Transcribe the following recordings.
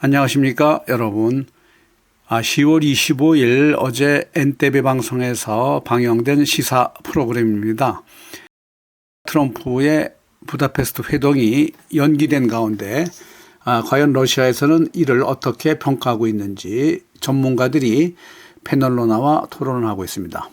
안녕하십니까 여러분. 아, 10월 25일 어제 NTV 방송에서 방영된 시사 프로그램입니다. 트럼프의 부다페스트 회동이 연기된 가운데 아, 과연 러시아에서는 이를 어떻게 평가하고 있는지 전문가들이 패널로 나와 토론을 하고 있습니다.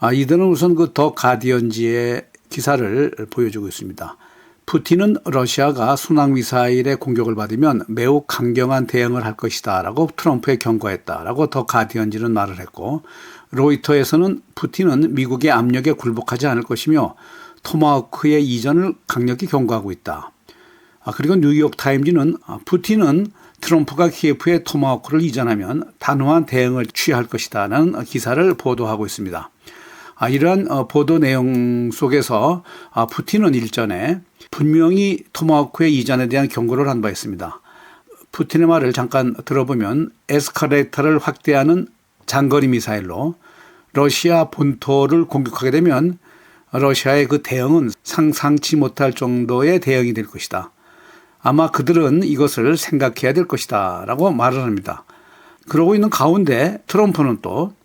아, 이들은 우선 그 더 가디언지의 기사를 보여주고 있습니다. 푸틴은 러시아가 순항 미사일의 공격을 받으면 매우 강경한 대응을 할 것이다 라고 트럼프에 경고했다 라고 더 가디언지는 말을 했고 로이터에서는 푸틴은 미국의 압력에 굴복하지 않을 것이며 토마호크의 이전을 강력히 경고하고 있다. 아, 그리고 뉴욕 타임즈는 푸틴은 트럼프가 키예프에 토마호크를 이전하면 단호한 대응을 취할 것이다라는 기사를 보도하고 있습니다. 아, 이러한 어, 보도 내용 속에서 아, 푸틴은 일전에 분명히 토마호크의 이전에 대한 경고를 한 바 있습니다. 푸틴의 말을 잠깐 들어보면 에스카레이터를 확대하는 장거리 미사일로 러시아 본토를 공격하게 되면 러시아의 그 대응은 상상치 못할 정도의 대응이 될 것이다. 아마 그들은 이것을 생각해야 될 것이다. 라고 말을 합니다. 그러고 있는 가운데 트럼프는 또 어,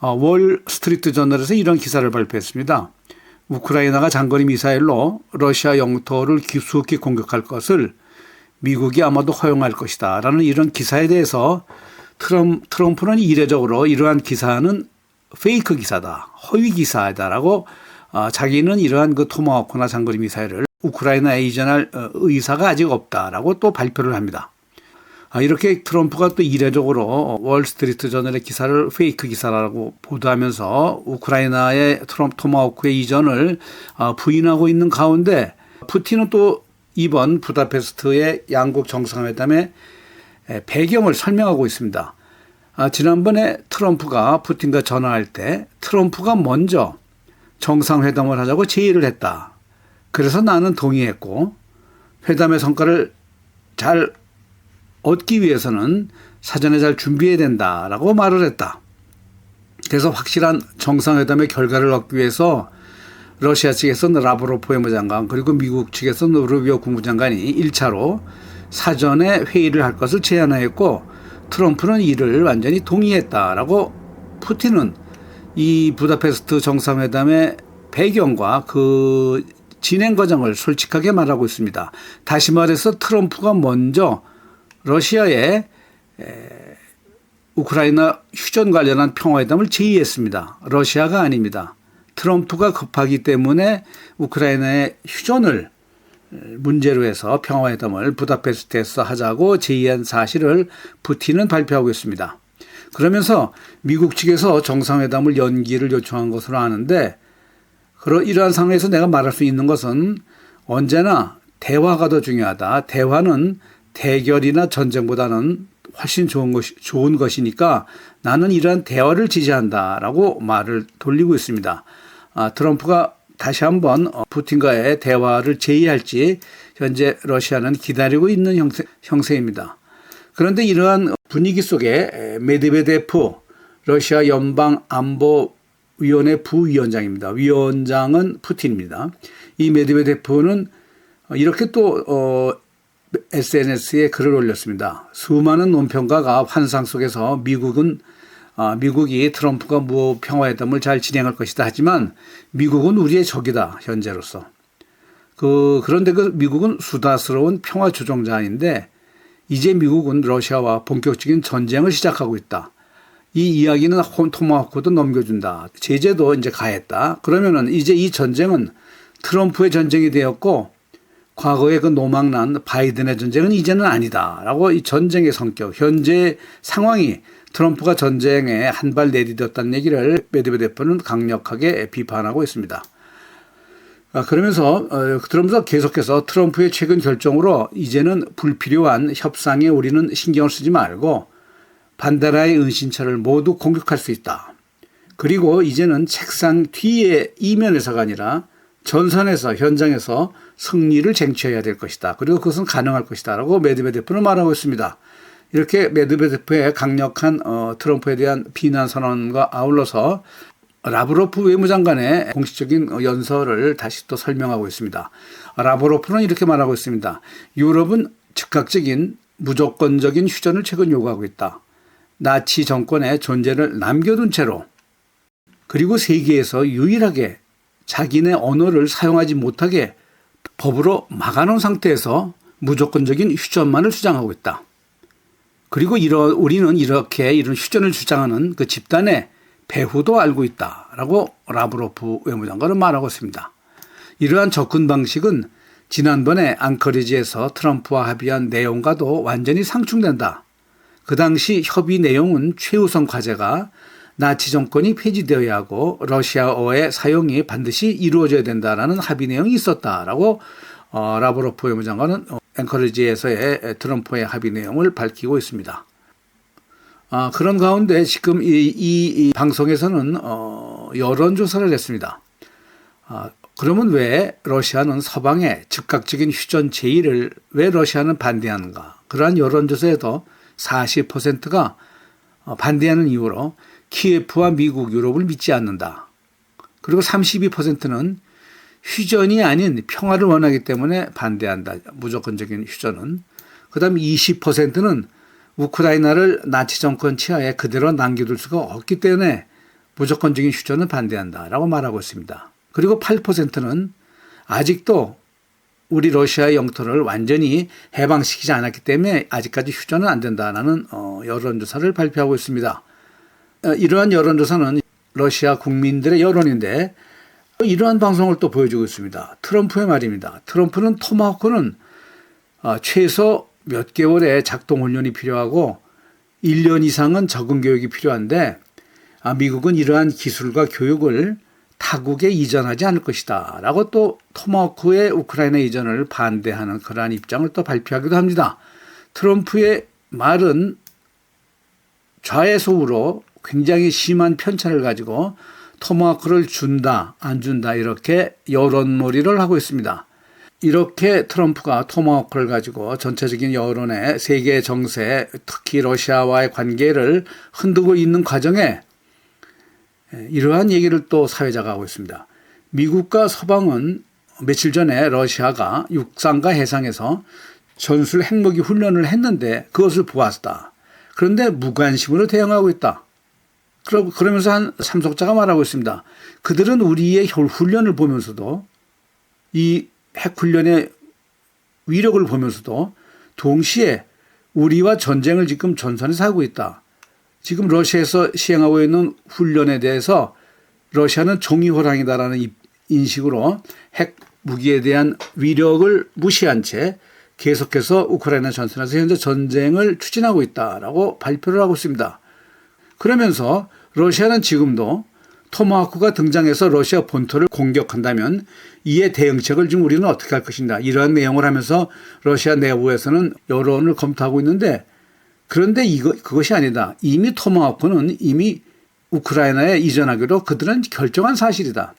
월 스트리트 저널에서 이런 기사를 발표했습니다. 우크라이나가 장거리 미사일로 러시아 영토를 깊숙이 공격할 것을 미국이 아마도 허용할 것이다. 라는 이런 기사에 대해서 트럼, 트럼프는 이례적으로 이러한 기사는 페이크 기사다. 허위 기사다라고 어, 자기는 이러한 그 토마호크나 장거리 미사일을 우크라이나에 이전할 어, 의사가 아직 없다라고 또 발표를 합니다. 아, 이렇게 트럼프가 또 이례적으로 월스트리트 저널의 기사를 페이크 기사라고 보도하면서 우크라이나의 트럼프 토마호크의 이전을 아, 부인하고 있는 가운데 푸틴은 또 이번 부다페스트의 양국 정상회담의 배경을 설명하고 있습니다. 아, 지난번에 트럼프가 푸틴과 전화할 때 트럼프가 먼저 정상회담을 하자고 제의를 했다. 그래서 나는 동의했고 회담의 성과를 잘 얻기 위해서는 사전에 잘 준비해야 된다라고 말을 했다. 그래서 확실한 정상회담의 결과를 얻기 위해서 러시아 측에서는 라브로프 외무장관 그리고 미국 측에서는 루비오 국무장관이 1차로 사전에 회의를 할 것을 제안하였고 트럼프는 이를 완전히 동의했다라고 푸틴은 이 부다페스트 정상회담의 배경과 그 진행 과정을 솔직하게 말하고 있습니다. 다시 말해서 트럼프가 먼저 러시아에 우크라이나 휴전 관련한 평화회담을 제의했습니다. 러시아가 아닙니다. 트럼프가 급하기 때문에 우크라이나의 휴전을 문제로 해서 평화회담을 부다페스트에서 하자고 제의한 사실을 푸틴은 발표하고 있습니다. 그러면서 미국 측에서 정상회담을 연기를 요청한 것으로 아는데 그러 이러한 상황에서 내가 말할 수 있는 것은 언제나 대화가 더 중요하다. 대화는 대결이나 전쟁보다는 훨씬 좋은 것이 좋은 것이니까 나는 이러한 대화를 지지한다라고 말을 돌리고 있습니다. 아, 트럼프가 다시 한번 어, 푸틴과의 대화를 제의할지 현재 러시아는 기다리고 있는 형세, 형세입니다. 그런데 이러한 분위기 속에 메드베데프 러시아 연방 안보 위원회 부위원장입니다. 위원장은 푸틴입니다. 이 메드베데프는 이렇게 또 어, SNS에 글을 올렸습니다. 수많은 논평가가 환상 속에서 미국은 아, 미국이 트럼프가 무 평화회담을 잘 진행할 것이다 하지만 미국은 우리의 적이다 현재로서. 그 그런데 그 미국은 수다스러운 평화 조종자인데 이제 미국은 러시아와 본격적인 전쟁을 시작하고 있다. 이 이야기는 토마호크도 넘겨준다. 제재도 이제 가했다. 그러면은 이제 이 전쟁은 트럼프의 전쟁이 되었고 과거의 그 노망난 바이든의 전쟁은 이제는 아니다라고 이 전쟁의 성격, 현재 상황이 트럼프가 전쟁에 한 발 내디뎠다는 얘기를 메드베데프는 강력하게 비판하고 있습니다. 아, 그러면서 어, 그러면서 계속해서 트럼프의 최근 결정으로 이제는 불필요한 협상에 우리는 신경을 쓰지 말고 반데라의 은신처를 모두 공격할 수 있다. 그리고 이제는 책상 뒤에 이면에서가 아니라 전선에서 현장에서 승리를 쟁취해야 될 것이다. 그리고 그것은 가능할 것이다. 라고 메드베데프는 말하고 있습니다. 이렇게 메드베데프의 강력한 어, 트럼프에 대한 비난 선언과 아울러서 라브로프 외무장관의 공식적인 연설을 다시 또 설명하고 있습니다. 라브로프는 이렇게 말하고 있습니다. 유럽은 즉각적인 무조건적인 휴전을 최근 요구하고 있다. 나치 정권의 존재를 남겨둔 채로 그리고 세계에서 유일하게 자기네 언어를 사용하지 못하게 법으로 막아놓은 상태에서 무조건적인 휴전만을 주장하고 있다. 그리고 이러, 우리는 이렇게 이런 휴전을 주장하는 그 집단의 배후도 알고 있다라고 라브로프 외무장관은 말하고 있습니다. 이러한 접근 방식은 지난번에 앙커리지에서 트럼프와 합의한 내용과도 완전히 상충된다. 그 당시 협의 내용은 최우선 과제가 나치 정권이 폐지되어야 하고 러시아어의 사용이 반드시 이루어져야 된다라는 합의 내용이 있었다라고 어, 라브로프 외무장관은 앵커리지에서의 트럼프의 합의 내용을 밝히고 있습니다. 아, 그런 가운데 지금 이, 이, 이 방송에서는 어, 여론조사를 했습니다. 아, 그러면 왜 러시아는 서방의 즉각적인 휴전 제의를 왜 러시아는 반대하는가? 그러한 여론조사에도 40%가 어, 반대하는 이유로 키예프와 미국, 유럽을 믿지 않는다. 그리고 32%는 휴전이 아닌 평화를 원하기 때문에 반대한다. 무조건적인 휴전은. 그 다음 20%는 우크라이나를 나치 정권 치하에 그대로 남겨둘 수가 없기 때문에 무조건적인 휴전을 반대한다 라고 말하고 있습니다. 그리고 8%는 아직도 우리 러시아의 영토를 완전히 해방시키지 않았기 때문에 아직까지 휴전은 안 된다라는 어, 여론조사를 발표하고 있습니다. 어, 이러한 여론조사는 러시아 국민들의 여론인데 이러한 방송을 또 보여주고 있습니다. 트럼프의 말입니다. 트럼프는 토마호크는 어, 최소 몇 개월의 작동 훈련이 필요하고 1년 이상은 적응 교육이 필요한데 아, 미국은 이러한 기술과 교육을 타국에 이전하지 않을 것이다. 라고 또 토마호크의 우크라이나 이전을 반대하는 그러한 입장을 또 발표하기도 합니다. 트럼프의 말은 좌에서우로 굉장히 심한 편차를 가지고 토마호크를 준다, 안 준다, 이렇게 여론몰이를 하고 있습니다. 이렇게 트럼프가 토마호크를 가지고 전체적인 여론의 세계 정세, 특히 러시아와의 관계를 흔들고 있는 과정에 이러한 얘기를 또 사회자가 하고 있습니다. 미국과 서방은 며칠 전에 러시아가 육상과 해상에서 전술 핵무기 훈련을 했는데 그것을 보았다. 그런데 무관심으로 대응하고 있다. 그러면서 한 참석자가 말하고 있습니다. 그들은 우리의 훈련을 보면서도 이 핵훈련의 위력을 보면서도 동시에 우리와 전쟁을 지금 전선에서 하고 있다. 지금 러시아에서 시행하고 있는 훈련에 대해서 러시아는 종이호랑이다라는 인식으로 핵 무기에 대한 위력을 무시한 채 계속해서 우크라이나 전선에서 현재 전쟁을 추진하고 있다라고 발표를 하고 있습니다. 그러면서 러시아는 지금도 토마호크가 등장해서 러시아 본토를 공격한다면 이에 대응책을 지금 우리는 어떻게 할 것인가 이러한 내용을 하면서 러시아 내부에서는 여론을 검토하고 있는데 그런데 이거 그것이 아니다. 이미 토마호크는 이미 우크라이나에 이전하기로 그들은 결정한 사실이다.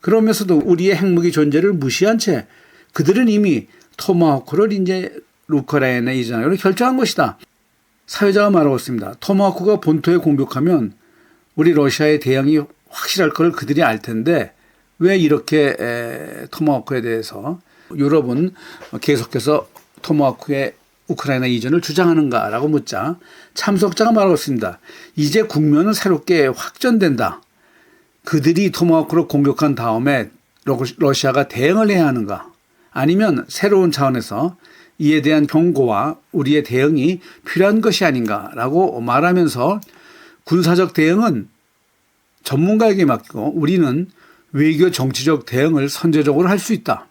그러면서도 우리의 핵무기 존재를 무시한 채 그들은 이미 토마호크를 이제 우크라이나에 이전하기로 결정한 것이다. 사회자가 말하고 있습니다. 토마호크가 본토에 공격하면 우리 러시아의 대응이 확실할 걸 그들이 알 텐데 왜 이렇게 에, 토마호크에 대해서 유럽은 계속해서 토마호크의 우크라이나 이전을 주장하는가라고 묻자 참석자가 말하고 있습니다. 이제 국면은 새롭게 확전된다. 그들이 토마호크를 공격한 다음에 러시아가 대응을 해야 하는가? 아니면 새로운 차원에서 이에 대한 경고와 우리의 대응이 필요한 것이 아닌가라고 말하면서 군사적 대응은 전문가에게 맡기고 우리는 외교 정치적 대응을 선제적으로 할 수 있다.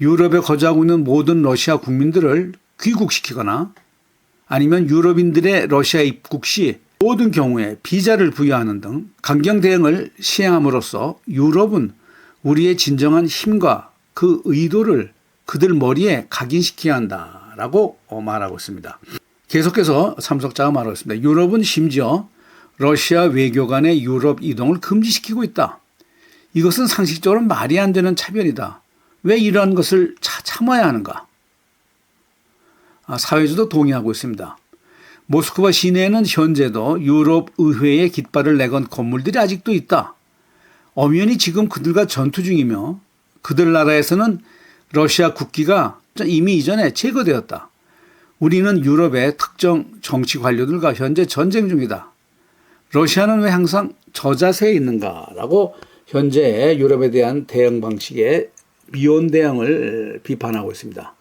유럽에 거주하고 있는 모든 러시아 국민들을 귀국시키거나 아니면 유럽인들의 러시아 입국 시 모든 경우에 비자를 부여하는 등 강경 대응을 시행함으로써 유럽은 우리의 진정한 힘과 그 의도를 그들 머리에 각인시켜야 한다라고 말하고 있습니다. 계속해서 참석자가 말하고 있습니다. 유럽은 심지어 러시아 외교관의 유럽 이동을 금지시키고 있다. 이것은 상식적으로 말이 안 되는 차별이다. 왜 이러한 것을 참아야 하는가? 아, 사회주도 동의하고 있습니다. 모스크바 시내에는 현재도 유럽 의회에 깃발을 내건 건물들이 아직도 있다. 엄연히 지금 그들과 전투 중이며 그들 나라에서는 러시아 국기가 이미 이전에 제거되었다. 우리는 유럽의 특정 정치 관료들과 현재 전쟁 중이다. 러시아는 왜 항상 저자세에 있는가라고 현재 유럽에 대한 대응 방식의 미온 대응을 비판하고 있습니다.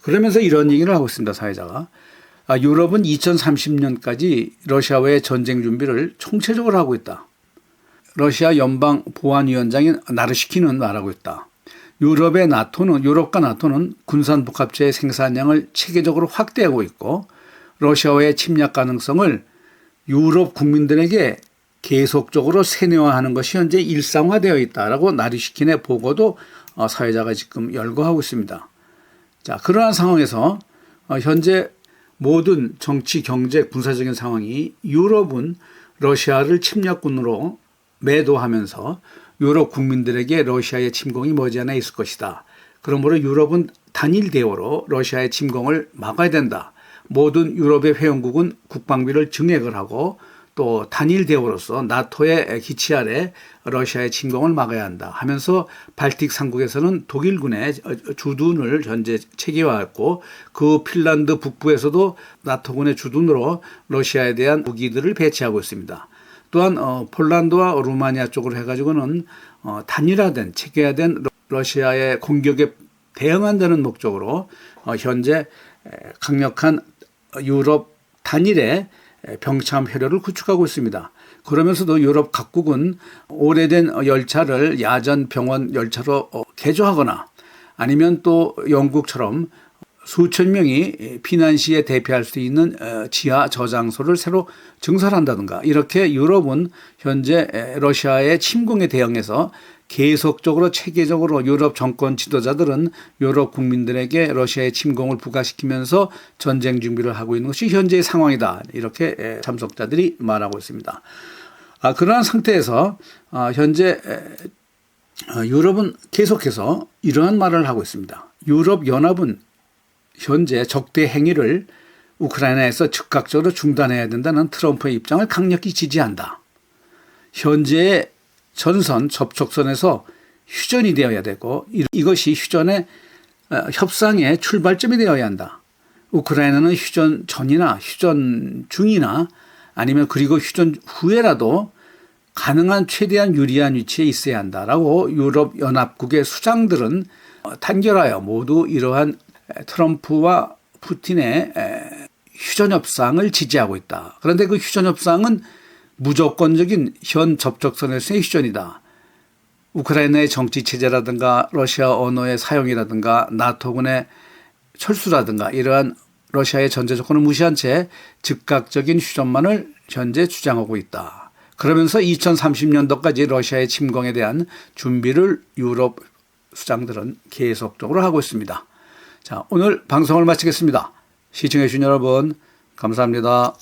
그러면서 이런 얘기를 하고 있습니다. 사회자가. 아, 유럽은 2030년까지 러시아와의 전쟁 준비를 총체적으로 하고 있다. 러시아 연방 보안위원장인 나르시키는 말하고 있다. 유럽의 나토는 유럽과 나토는 군산 복합체의 생산량을 체계적으로 확대하고 있고 러시아와의 침략 가능성을 유럽 국민들에게 계속적으로 세뇌화하는 것이 현재 일상화되어 있다라고 나리시킨의 보고도 어, 사회자가 지금 열거하고 있습니다. 자, 그러한 상황에서 어, 현재 모든 정치, 경제, 군사적인 상황이 유럽은 러시아를 침략군으로 매도하면서 유럽 국민들에게 러시아의 침공이 머지않아 있을 것이다. 그러므로 유럽은 단일 대오로 러시아의 침공을 막아야 된다. 모든 유럽의 회원국은 국방비를 증액을 하고 또 단일 대오로서 나토의 기치 아래 러시아의 침공을 막아야 한다 하면서 발틱 삼국에서는 독일군의 주둔을 현재 체계화했고 그 핀란드 북부에서도 나토군의 주둔으로 러시아에 대한 무기들을 배치하고 있습니다. 또한 어, 폴란드와 루마니아 쪽으로 해가지고는 어, 단일화된 체계화된 러시아의 공격에 대응한다는 목적으로 어, 현재 강력한 유럽 단일의 병참 회로를 구축하고 있습니다. 그러면서도 유럽 각국은 오래된 열차를 야전 병원 열차로 개조하거나 아니면 또 영국처럼 수천 명이 피난 시에 대피할 수 있는 지하 저장소를 새로 증설한다든가 이렇게 유럽은 현재 러시아의 침공에 대응해서 계속적으로 체계적으로 유럽 정권 지도자들은 유럽 국민들에게 러시아의 침공을 부과시키면서 전쟁 준비를 하고 있는 것이 현재의 상황이다. 이렇게 참석자들이 말하고 있습니다. 아, 그러한 상태에서 아, 현재 아, 유럽은 계속해서 이러한 말을 하고 있습니다. 유럽 연합은 현재 적대 행위를 우크라이나에서 즉각적으로 중단해야 된다는 트럼프의 입장을 강력히 지지한다. 현재 전선 접촉선에서 휴전이 되어야 되고 이것이 휴전의 어, 협상의 출발점이 되어야 한다. 우크라이나는 휴전 전이나 휴전 중이나 아니면 그리고 휴전 후에라도 가능한 최대한 유리한 위치에 있어야 한다라고 유럽 연합국의 수장들은 어, 단결하여 모두 이러한 트럼프와 푸틴의 휴전 협상을 지지하고 있다. 그런데 그 휴전 협상은 무조건적인 현 접촉선에서의 휴전이다. 우크라이나의 정치 체제라든가 러시아 언어의 사용이라든가 나토군의 철수라든가 이러한 러시아의 전제 조건을 무시한 채 즉각적인 휴전만을 현재 주장하고 있다. 그러면서 2030년도까지 러시아의 침공에 대한 준비를 유럽 수장들은 계속적으로 하고 있습니다. 자, 오늘 방송을 마치겠습니다. 시청해주신 여러분, 감사합니다.